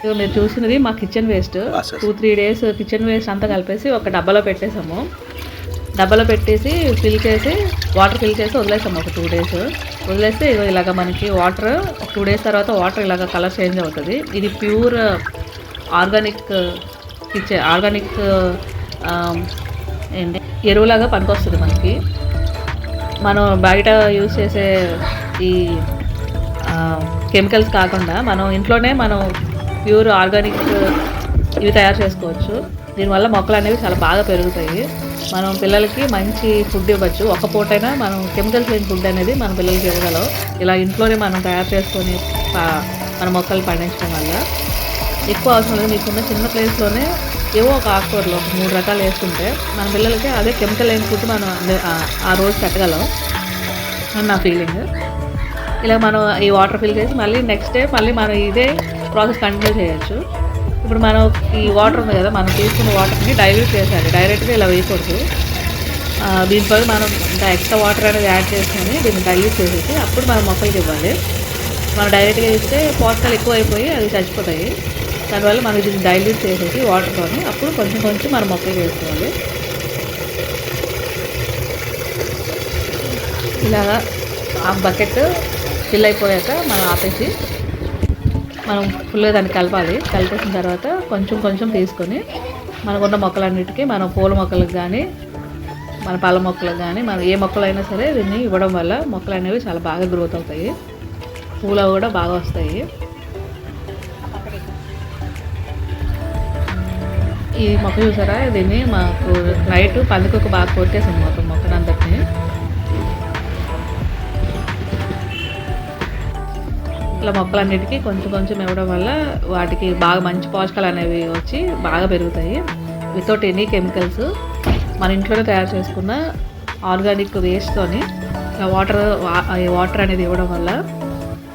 ఇదిగో మీరు చూసినది మా kitchen waste. Two three days kitchen waste అంతా కలిపేసి ఒక డబ్బాలో పెట్టేసాము డబ్బాలో పెట్టేసి ఫిల్ చేసి వాటర్ ఫిల్ చేసి వదిలేసాము ఒక టూ డేస్ వదిలేస్తే ఇగో ఇలాగ మనకి వాటర్ ఒక టూ డేస్ తర్వాత వాటర్ ఇలాగ కలర్ చేంజ్ అవుతుంది. ఇది ప్యూర్ ఆర్గానిక్ కిచెన్ ఆర్గానిక్ ఏంటి? ఎరువులాగా పనికొస్తుంది మనకి. మనం బయట యూజ్ చేసే ఈ కెమికల్స్ కాకుండా మనం ఇంట్లోనే మనం ప్యూర్ ఆర్గానిక్ ఇవి తయారు చేసుకోవచ్చు. దీనివల్ల మొక్కలు అనేవి చాలా బాగా పెరుగుతాయి. మనం పిల్లలకి మంచి ఫుడ్ ఇవ్వచ్చు. ఒక పూటైనా మనం కెమికల్స్ లేని ఫుడ్ అనేది మన పిల్లలకి ఇవ్వగలం ఇలా ఇంట్లోనే మనం తయారు చేసుకొని మన మొక్కలు పండించడం వల్ల ఎక్కువ అవసరం లేదు. మీకున్న చిన్న ప్లేస్లోనే ఏవో ఒక ఆకుకూరలు ఒక మూడు రకాలు వేసుకుంటే మన పిల్లలకి అదే కెమికల్ లేని ఫుడ్ మనం ఆ రోజు పెట్టగలం అని నా ఫీలింగ్. ఇలా మనం ఈ వాటర్ ఫిల్ చేసి మళ్ళీ నెక్స్ట్ డే మళ్ళీ మనం ఇదే ప్రాసెస్ కంటిన్యూ చేయొచ్చు. ఇప్పుడు మనం ఈ వాటర్ ఉంది కదా మనం తీసుకున్న వాటర్ని డైల్యూట్ చేసేయాలి. డైరెక్ట్గా ఇలా వేయకూడదు. దీనిపై మనం ఇంకా ఎక్స్ట్రా వాటర్ అనేది యాడ్ చేసుకొని దీన్ని డైల్యూట్ చేసేసి అప్పుడు మనం మొక్కలకి ఇవ్వాలి. మనం డైరెక్ట్గా ఇస్తే పోషకాలు ఎక్కువ అయిపోయి అవి చచ్చిపోతాయి. దానివల్ల మనం దీన్ని డైల్యూట్ చేసేసి వాటర్తోని అప్పుడు కొంచెం కొంచెం మనం మొక్కలకి వేసుకోవాలి. ఇలాగా ఆ బకెట్ ఫిల్ అయిపోయాక మనం ఆపేసి మనం ఫుల్గా దాన్ని కలపాలి. కలిపేసిన తర్వాత కొంచెం కొంచెం తీసుకొని మనకున్న మొక్కలన్నిటికీ మనం పూల మొక్కలకు కానీ మన పళ్ళ మొక్కలకు కానీ మనం ఏ మొక్కలైనా సరే దీన్ని ఇవ్వడం వల్ల మొక్కలు అనేవి చాలా బాగా గ్రోత్ అవుతాయి. పూలు కూడా బాగా వస్తాయి. ఈ మొక్క చూసారా? దీన్ని మాకు నైట్ పందుకొక బాగా కొట్టేసింది మొత్తం. ఇట్లా మొక్కలన్నిటికీ కొంచెం కొంచెం ఇవ్వడం వల్ల వాటికి బాగా మంచి పోషకాలు అనేవి వచ్చి బాగా పెరుగుతాయి. వితౌట్ ఎనీ కెమికల్స్ మన ఇంట్లోనే తయారు చేసుకున్న ఆర్గానిక్ వేస్ట్తోని ఇలా వాటర్ వాటర్ అనేది ఇవ్వడం వల్ల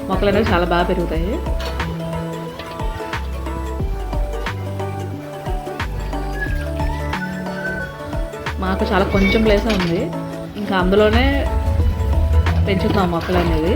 మొక్కలు అనేవి చాలా బాగా పెరుగుతాయి. మాకు చాలా కొంచెం ప్లేస్ ఉంది. ఇంకా అందులోనే పెంచుతున్నాం మొక్కలు అనేవి.